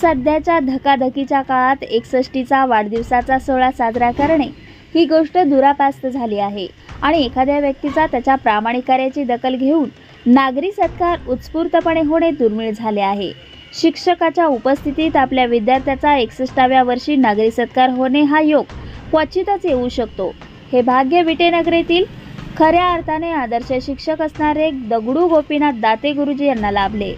सध्याच्या धकाधकीच्या काळात एकसष्टीचा वाढदिवसाचा सोहळा साजरा करणे ही गोष्ट दुरापास्त झाली आहे. आणि एखाद्या व्यक्तीचा त्याच्या प्रामाणिक कार्याची दखल घेऊन नागरी सत्कार उत्स्फूर्तपणे होणे दुर्मिळ झाले आहे. शिक्षकाच्या उपस्थितीत आपल्या विद्यार्थ्याचा एकसष्टाव्या वर्षी नागरी सत्कार होणे हा योग क्वचितच येऊ शकतो. हे भाग्य विटेनगरीतील खऱ्या अर्थाने आदर्श शिक्षक असणारे दगडू गोपीनाथ दाते गुरुजी यांना लाभले.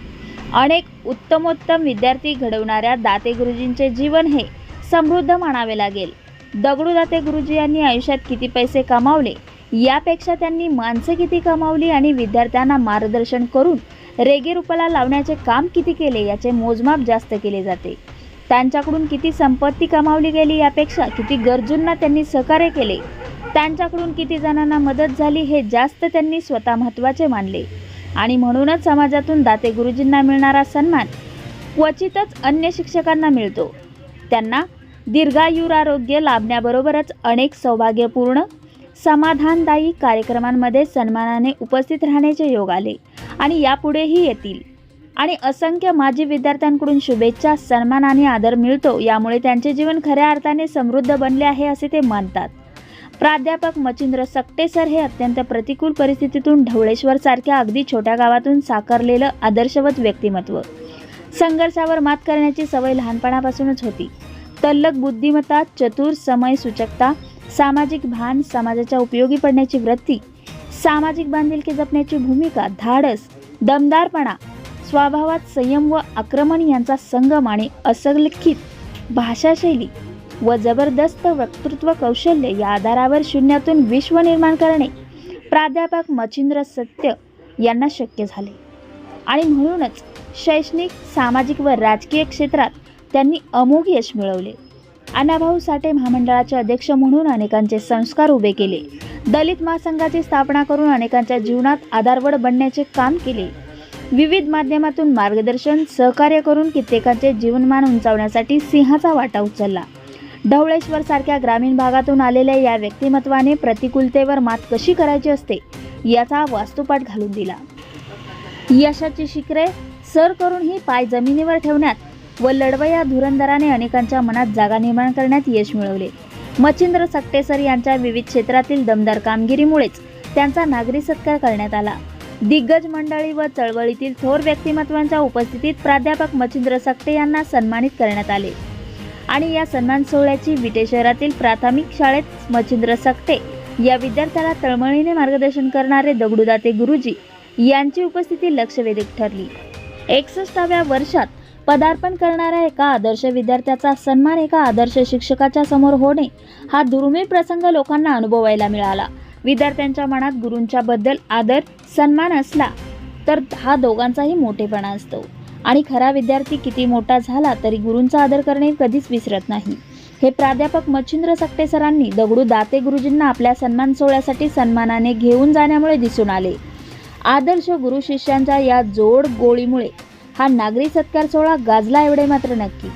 अनेक उत्तमोत्तम विद्यार्थी घडवणाऱ्या दाते गुरुजींचे जीवन हे समृद्ध मानावे लागेल. दगडू दाते गुरुजी यांनी आयुष्यात किती पैसे कमावले? यापेक्षा त्यांनी माणसं किती कमावली आणि विद्यार्थ्यांना मार्गदर्शन करून रेगेरुपाला लावण्याचे काम किती केले याचे मोजमाप जास्त केले जाते. त्यांच्याकडून किती संपत्ती कमावली गेली यापेक्षा किती गरजूंना त्यांनी सहकार्य केले? त्यांच्याकडून किती जणांना मदत झाली हे जास्त त्यांनी स्वतः महत्त्वाचे मानले. आणि म्हणूनच समाजातून दाते गुरुजींना मिळणारा सन्मान क्वचितच अन्य शिक्षकांना मिळतो. त्यांना दीर्घायुरारोग्य लाभण्याबरोबरच अनेक सौभाग्यपूर्ण समाधानदायी कार्यक्रमांमध्ये सन्मानाने उपस्थित राहण्याचे योग आले आणि यापुढेही येतील. आणि असंख्य माजी विद्यार्थ्यांकडून शुभेच्छा सन्मान आणि आदर मिळतो यामुळे त्यांचे जीवन खऱ्या अर्थाने समृद्ध बनले आहे असे ते मानतात. प्राध्यापक मचिंद्र सक्टे सर हे अत्यंत प्रतिकूल परिस्थितीतून ढवळेश्वर सारख्या अगदी छोट्या गावातून साकारलेलं आदर्शवत व्यक्तिमत्व. संघर्षावर मात करण्याची सवय लहानपणापासूनच होती. तल्लक बुद्धिमत्ता चतुर समय सूचकता सामाजिक भान समाजाच्या उपयोगी पडण्याची वृत्ती सामाजिक बांधिलकी जपण्याची भूमिका धाडस दमदारपणा स्वभावात संयम व आक्रमण यांचा संगम आणि असलिखित भाषाशैली व जबरदस्त वक्तृत्व कौशल्य या आधारावर शून्यातून विश्व निर्माण करणे प्राध्यापक मचिंद्र सत्य यांना शक्य झाले. आणि म्हणूनच शैक्षणिक सामाजिक व राजकीय क्षेत्रात त्यांनी अमोघ यश मिळवले. अण्णाभाऊ साठे महामंडळाचे अध्यक्ष म्हणून अनेकांचे संस्कार उभे केले. दलित महासंघाची स्थापना करून अनेकांच्या जीवनात आधारवड बनण्याचे काम केले. विविध माध्यमातून मार्गदर्शन सहकार्य करून कित्येकांचे जीवनमान उंचावण्यासाठी सिंहाचा वाटा उचलला. ढवळेश्वर सारख्या ग्रामीण भागातून आलेल्या या व्यक्तिमत्वाने प्रतिकूलतेवर मात कशी करायची असते याचा वास्तुपाठ घालून दिला. यशाची शिखरे सर करूनही पाय जमिनीवर ठेवण्यात व लढवया धुरंदराने अनेकांच्या मनात जागा निर्माण करण्यात यश मिळवले. मच्छिंद्र सक्टेसर यांच्या विविध क्षेत्रातील दमदार कामगिरीमुळेच त्यांचा नागरी सत्कार करण्यात आला. दिग्गज मंडळी व चळवळीतील थोर व्यक्तिमत्वांच्या उपस्थितीत प्राध्यापक मच्छिंद्र सक्टे यांना सन्मानित करण्यात आले. आणि या सन्मान सोहळ्याची विटे शहरातील प्राथमिक शाळेत मच्छिंद्र सक्ते या विद्यार्थ्याला तळमळीने मार्गदर्शन करणारे दगडूदाते गुरुजी यांची उपस्थिती लक्षवेधक ठरली. एकसष्टाव्या वर्षात पदार्पण करणाऱ्या एका आदर्श विद्यार्थ्याचा सन्मान एका आदर्श शिक्षकाच्या समोर होणे हा दुर्मिळ प्रसंग लोकांना अनुभवायला मिळाला. विद्यार्थ्यांच्या मनात गुरूंच्या बद्दल आदर सन्मान असला तर हा दोघांचाही मोठेपणा असतो. आणि खरा विद्यार्थी किती मोठा झाला तरी गुरूंचा आदर करणे कधीच विसरत नाही. हे प्राध्यापक मच्छिंद्र सकटे सरांनी दगडू दाते गुरुजींना आपल्या सन्मान सोहळ्यासाठी सन्मानाने घेऊन जाण्यामुळे दिसून आले. आदर्श गुरु शिष्यांच्या या जोड गोळीमुळे हा नागरी सत्कार सोहळा गाजला एवढे मात्र नक्की.